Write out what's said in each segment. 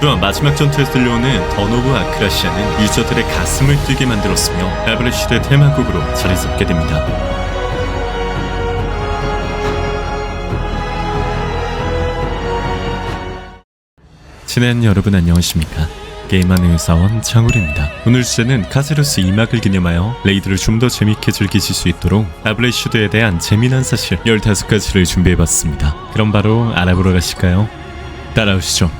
또한 마지막 전투에서 들려오는 던오브 아크라시아는 유저들의 가슴을 뛰게 만들었으며 아브레슈드의 테마곡으로 자리 잡게 됩니다. 친한 여러분 안녕하십니까? 게임하는 의사원 창울입니다. 오늘 주제는 카세루스 2막을 기념하여 레이드를 좀 더 재밌게 즐기실 수 있도록 아블레슈드에 대한 재미난 사실 15가지를 준비해봤습니다. 그럼 바로 알아보러 가실까요? 따라오시죠.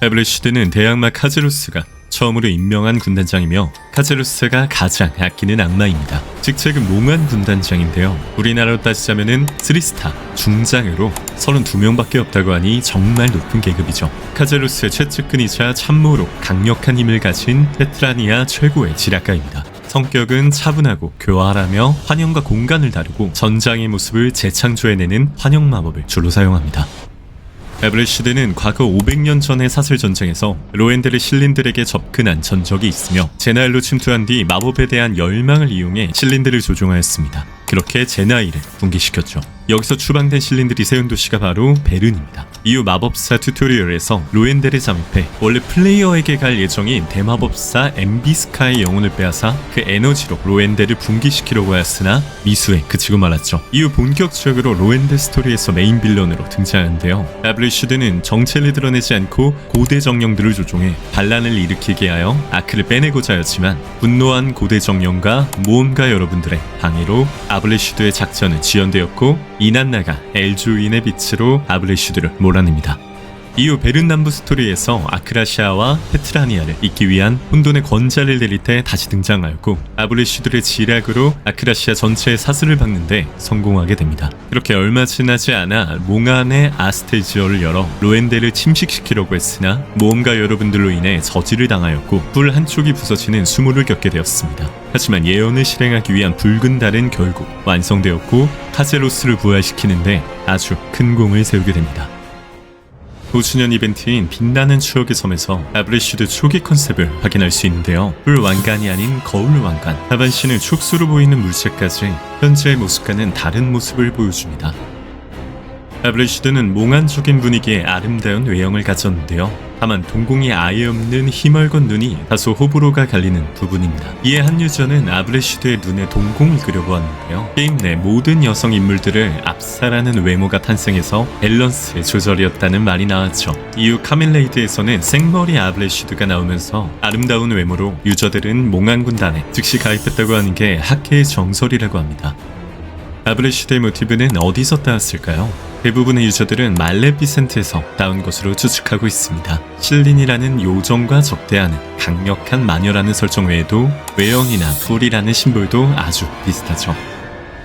아블레슈드는 대악마 카제루스가 처음으로 임명한 군단장이며 카제루스가 가장 아끼는 악마입니다. 직책은 몽환 군단장인데요. 우리나라로 따지자면은 3스타 중장으로 32명밖에 없다고 하니 정말 높은 계급이죠. 카제루스의 최측근이자 참모로 강력한 힘을 가진 테트라니아 최고의 지략가입니다. 성격은 차분하고 교활하며 환영과 공간을 다루고 전장의 모습을 재창조해내는 환영 마법을 주로 사용합니다. 에블레시드는 과거 500년 전의 사슬 전쟁에서 로엔델의 신린들에게 접근한 전적이 있으며 제나일로 침투한 뒤 마법에 대한 열망을 이용해 신린들을 조종하였습니다. 그렇게 제나일을 붕괴시켰죠. 여기서 추방된 신린들이 세운 도시가 바로 베른입니다. 이후 마법사 튜토리얼에서 로엔델에 잠입해 원래 플레이어에게 갈 예정인 대마법사 엠비스카의 영혼을 빼앗아 그 에너지로 로엔델을 붕괴시키려고 하였으나 미수에 그치고 말았죠. 이후 본격적으로 로엔델 스토리에서 메인 빌런으로 등장하는데요. 아블리슈드는 정체를 드러내지 않고 고대 정령들을 조종해 반란을 일으키게 하여 아크를 빼내고자 하였지만 분노한 고대 정령과 모험가 여러분들의 방해로 아 블레슈드의 작전은 지연되었고 이난나가 엘주인의 빛으로 아블레슈드를 몰아냅니다. 이후 베른 남부 스토리에서 아크라시아와 페트라니아를 잇기 위한 혼돈의 권자를 내릴 때 다시 등장하였고 아브레슈드의 지략으로 아크라시아 전체의 사슬을 박는데 성공하게 됩니다. 그렇게 얼마 지나지 않아 몽안의 아스테지어를 열어 로엔델을 침식시키려고 했으나 모험가 여러분들로 인해 저지를 당하였고 불 한쪽이 부서지는 수모를 겪게 되었습니다. 하지만 예언을 실행하기 위한 붉은 달은 결국 완성되었고 카제로스를 부활시키는데 아주 큰 공을 세우게 됩니다. 5주년 이벤트인 빛나는 추억의 섬에서 아브레슈드 초기 컨셉을 확인할 수 있는데요. 불 왕관이 아닌 거울 왕관, 하반신을 촉수로 보이는 물체까지 현재의 모습과는 다른 모습을 보여줍니다. 아브레슈드는 몽환적인 분위기의 아름다운 외형을 가졌는데요. 다만 동공이 아예 없는 희멀건 눈이 다소 호불호가 갈리는 부분입니다. 이에 한 유저는 아브레슈드의 눈에 동공을 그려보았는데요. 게임 내 모든 여성 인물들을 압살하는 외모가 탄생해서 밸런스의 조절이었다는 말이 나왔죠. 이후 카밀레이드에서는 생머리 아브레슈드가 나오면서 아름다운 외모로 유저들은 몽환 군단에 즉시 가입했다고 하는 게 학계의 정설이라고 합니다. 아브레슈드의 모티브는 어디서 따왔을까요? 대부분의 유저들은 말레비센트에서 따온 것으로 추측하고 있습니다. 실린이라는 요정과 적대하는 강력한 마녀라는 설정 외에도 외형이나 불이라는 심볼도 아주 비슷하죠.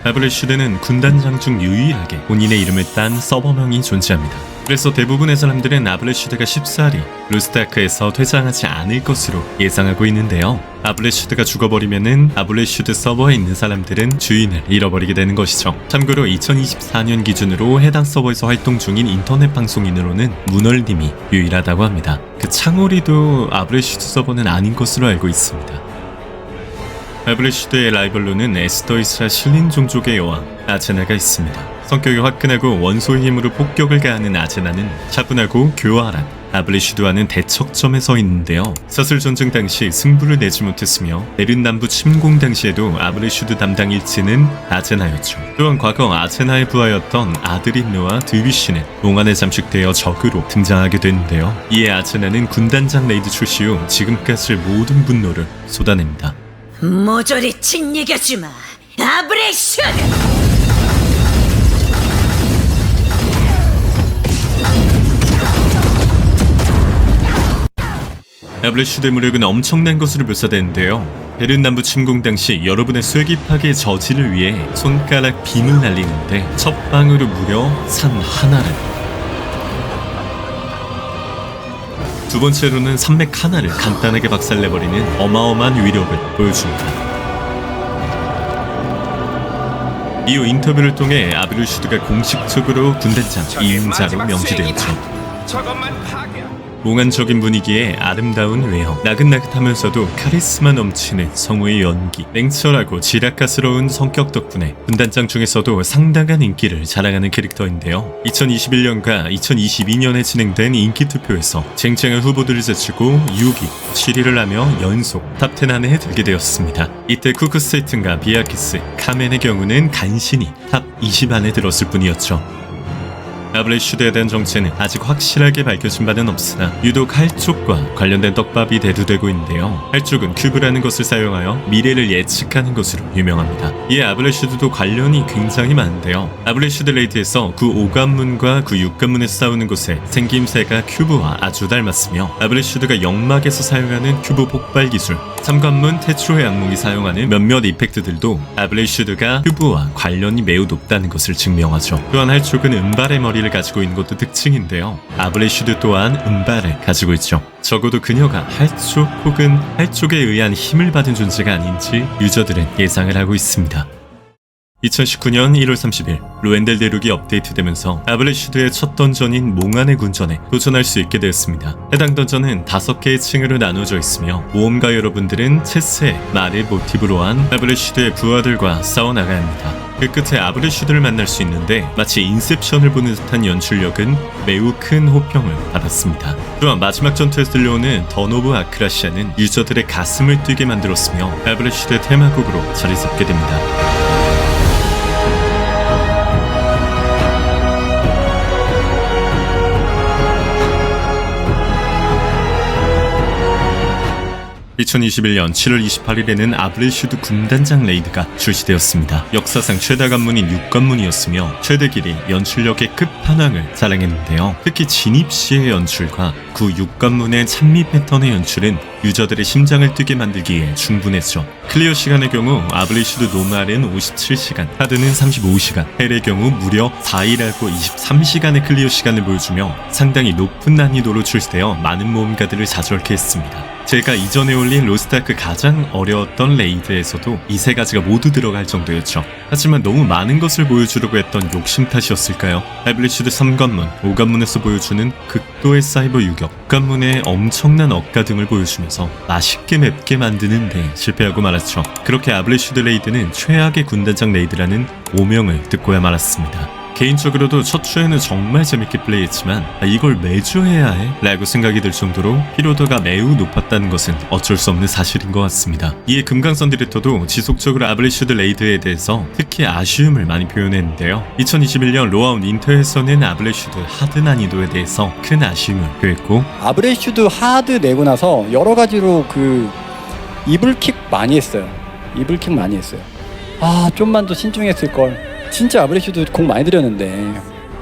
아브레슈드는 군단장 중 유일하게 본인의 이름을 딴 서버명이 존재합니다. 그래서 대부분의 사람들은 아브레슈드가 쉽사리 루스타크에서 퇴장하지 않을 것으로 예상하고 있는데요. 아브레슈드가 죽어버리면은 아브레슈드 서버에 있는 사람들은 주인을 잃어버리게 되는 것이죠. 참고로 2024년 기준으로 해당 서버에서 활동 중인 인터넷 방송인으로는 문얼님이 유일하다고 합니다. 그 창오리도 아브레슈드 서버는 아닌 것으로 알고 있습니다. 아브레슈드의 라이벌로는 에스더이스라 실린 종족의 여왕 아제나가 있습니다. 성격이 화끈하고 원소의 힘으로 폭격을 가하는 아제나는 차분하고 교활한 아브레슈드와는 대척점에 서 있는데요. 사슬 전쟁 당시 승부를 내지 못했으며 베른 남부 침공 당시에도 아브레슈드 담당 일지는 아제나였죠. 또한 과거 아제나의 부하였던 아드린느와 드위시는 몽환에 잠식되어 적으로 등장하게 되는데요. 이에 아제나는 군단장 레이드 출시 후 지금까지 모든 분노를 쏟아냅니다. 모조리 짓이겨주마 아브레슈드 아블레슈드의 무력은 엄청난 것으로 묘사되는데요. 베른 남부 침공 당시 여러분의 쇠기 파괴 저지를 위해 손가락 빔을 날리는데 첫 방으로 무려 산 하나를 두 번째로는 산맥 하나를 간단하게 박살내버리는 어마어마한 위력을 보여줍니다. 이후 인터뷰를 통해 아브레슈드가 공식적으로 군단장 이임자로 명시되었죠. 몽환적인 분위기에 아름다운 외형, 나긋나긋하면서도 카리스마 넘치는 성우의 연기, 냉철하고 지략가스러운 성격 덕분에 분단장 중에서도 상당한 인기를 자랑하는 캐릭터인데요. 2021년과 2022년에 진행된 인기 투표에서 쟁쟁한 후보들을 제치고 6위, 7위를 하며 연속 탑10 안에 들게 되었습니다. 이때 쿠크스테이튼과 비아키스, 카멘의 경우는 간신히 탑 20 안에 들었을 뿐이었죠. 아브레슈드에 대한 정체는 아직 확실하게 밝혀진 바는 없으나 유독 할쪽과 관련된 떡밥이 대두되고 있는데요. 할쪽은 큐브라는 것을 사용하여 미래를 예측하는 것으로 유명합니다. 이에 아브레슈드도 관련이 굉장히 많은데요. 아브레슈드 레이드에서 그 오관문과 그 육관문에서 싸우는 곳에 생김새가 큐브와 아주 닮았으며 아브레슈드가 영막에서 사용하는 큐브 폭발 기술, 삼관문 태초의 악몽이 사용하는 몇몇 이펙트들도 아브레슈드가 큐브와 관련이 매우 높다는 것을 증명하죠. 또한 할쪽은 은발의 머리를 가지고 있는 것도 특징인데요. 아브레슈드 또한 은발을 가지고 있죠. 적어도 그녀가 할쪽 혹은 할쪽에 의한 힘을 받은 존재가 아닌지 유저들은 예상을 하고 있습니다. 2019년 1월 30일 로엔델 대륙이 업데이트되면서 아브레슈드의 첫 던전인 몽환의 군전에 도전할 수 있게 되었습니다. 해당 던전은 5개의 층으로 나눠져 있으며 모험가 여러분들은 체스의 말을 모티브로 한 아브레슈드의 부하들과 싸워나가야 합니다. 그 끝에 아브레슈드를 만날 수 있는데 마치 인셉션을 보는 듯한 연출력은 매우 큰 호평을 받았습니다. 또한 마지막 전투에서 들려오는 던오브 아크라시아는 유저들의 가슴을 뛰게 만들었으며 아브레슈드의 테마곡으로 자리 잡게 됩니다. (2021년 7월 28일에는 아브레슈드 군단장 레이드가 출시되었습니다. 역사상 최다 관문인 6관문이었으며 최대 길이 연출력의 끝판왕을 자랑했는데요. 특히 진입 시의 연출과 그 6관문의 찬미 패턴의 연출은 유저들의 심장을 뛰게 만들기에 충분했죠. 클리어 시간의 경우 아브레슈드 노말은 57시간, 하드는 35시간, 헬의 경우 무려 4일하고 23시간의 클리어 시간을 보여주며 상당히 높은 난이도로 출시되어 많은 모험가들을 자절케 했습니다. 제가 이전에 올린 로스트아크 가장 어려웠던 레이드에서도 이 세 가지가 모두 들어갈 정도였죠. 하지만 너무 많은 것을 보여주려고 했던 욕심 탓이었을까요? 아브레슈드 3관문, 5관문에서 보여주는 극도의 사이버 유격, 6관문의 엄청난 억가 등을 보여주면서 맛있게 맵게 만드는데 실패하고 말았죠. 그렇게 아브레슈드 레이드는 최악의 군단장 레이드라는 오명을 듣고야 말았습니다. 개인적으로도 첫 주에는 정말 재밌게 플레이했지만 아, 이걸 매주 해야 해? 라고 생각이 들 정도로 피로도가 매우 높았다는 것은 어쩔 수 없는 사실인 것 같습니다. 이에 금강선 디렉터도 지속적으로 아브레슈드 레이드에 대해서 특히 아쉬움을 많이 표현했는데요. 2021년 로아운 인터에서는 아브레슈드 하드 난이도에 대해서 큰 아쉬움을 표했고 아브레슈드 하드 내고 나서 여러 가지로 그 이불킥 많이 했어요. 이불킥 많이 했어요. 아 좀만 더 신중했을 걸. 진짜 아브레슈드 공 많이 들였는데.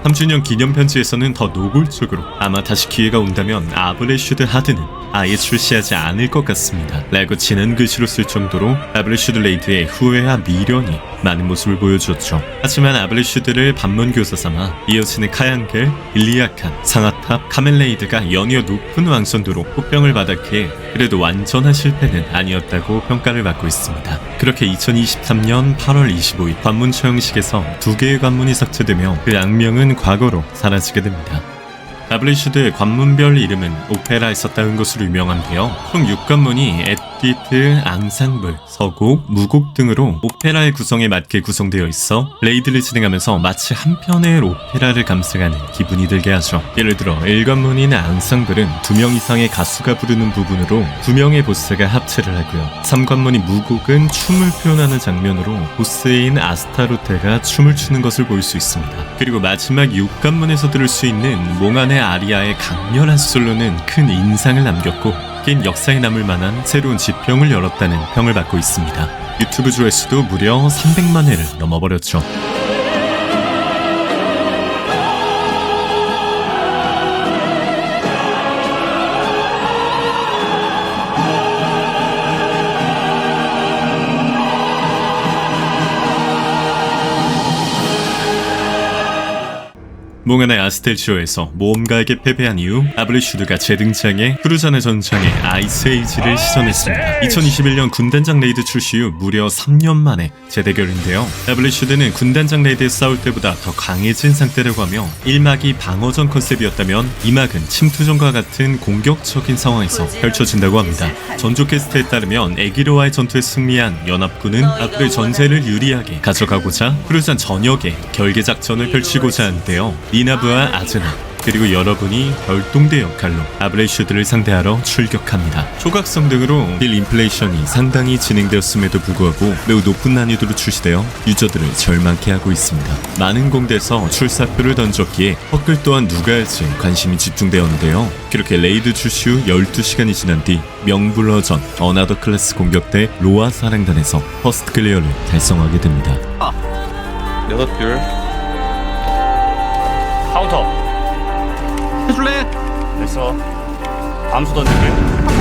3주년 기념 편지에서는 더 노골적으로 아마 다시 기회가 온다면 아브레슈드 하드는 아예 출시하지 않을 것 같습니다. 라고 진한 글씨로 쓸 정도로 아브레슈드 레이드의 후회와 미련이 많은 모습을 보여주었죠. 하지만 아브레슈드를 반문교사 삼아 이어지는 카양겔, 일리아칸, 상아탑, 카멜레이드가 연이어 높은 왕선도로 호평을 받았기에 그래도 완전한 실패는 아니었다고 평가를 받고 있습니다. 그렇게 2023년 8월 25일 관문 처형식에서 두 개의 관문이 삭제되며 그 악명은 과거로 사라지게 됩니다. 아브레슈드의 관문별 이름은 오페라에 썼다는 것으로 유명한데요. 총 6관문이 에뛰트, 앙상블, 서곡, 무곡 등으로 오페라의 구성에 맞게 구성되어 있어 레이드를 진행하면서 마치 한 편의 오페라를 감상하는 기분이 들게 하죠. 예를 들어 1관문인 앙상블은 두 명 이상의 가수가 부르는 부분으로 두 명의 보스가 합체를 하고요. 3관문인 무곡은 춤을 표현하는 장면으로 보스인 아스타로테가 춤을 추는 것을 볼 수 있습니다. 그리고 마지막 6관문에서 들을 수 있는 몽환의 아리아의 강렬한 솔로는 큰 인상을 남겼고 게임 역사에 남을 만한 새로운 지평을 열었다는 평을 받고 있습니다. 유튜브 조회수도 무려 300만 회를 넘어버렸죠. 몽환의 아스텔쇼에서 모험가에게 패배한 이후 아브레슈드가 재등장해 크루잔의 전장에 아이스 에이지를 시전했습니다. 2021년 군단장 레이드 출시 후 무려 3년 만에 재대결인데요. 아브레슈드는 군단장 레이드에 싸울 때보다 더 강해진 상태라고 하며 1막이 방어전 컨셉이었다면 2막은 침투전과 같은 공격적인 상황에서 펼쳐진다고 합니다. 전조 캐스트에 따르면 에기로와의 전투에 승리한 연합군은 앞으로의 전세를 유리하게 가져가고자 크루잔 전역에 결계 작전을 펼치고자 하는데요. 니나브와 아즈나 그리고 여러분이 별동대 역할로 아브레슈드를 상대하러 출격합니다. 초각성 등으로 딜 인플레이션이 상당히 진행되었음에도 불구하고 매우 높은 난이도로 출시되어 유저들을 절망케 하고 있습니다. 많은 공대에서 출사표를 던졌기에 헛글 또한 누가 할지 관심이 집중되었는데요. 그렇게 레이드 출시 후 12시간이 지난 뒤 명불허전 어나더 클래스 공격대 로아 사령단에서 퍼스트 클리어를 달성하게 됩니다. 여섯 줄. 카운터. 해줄래? 됐어. 암수 던질게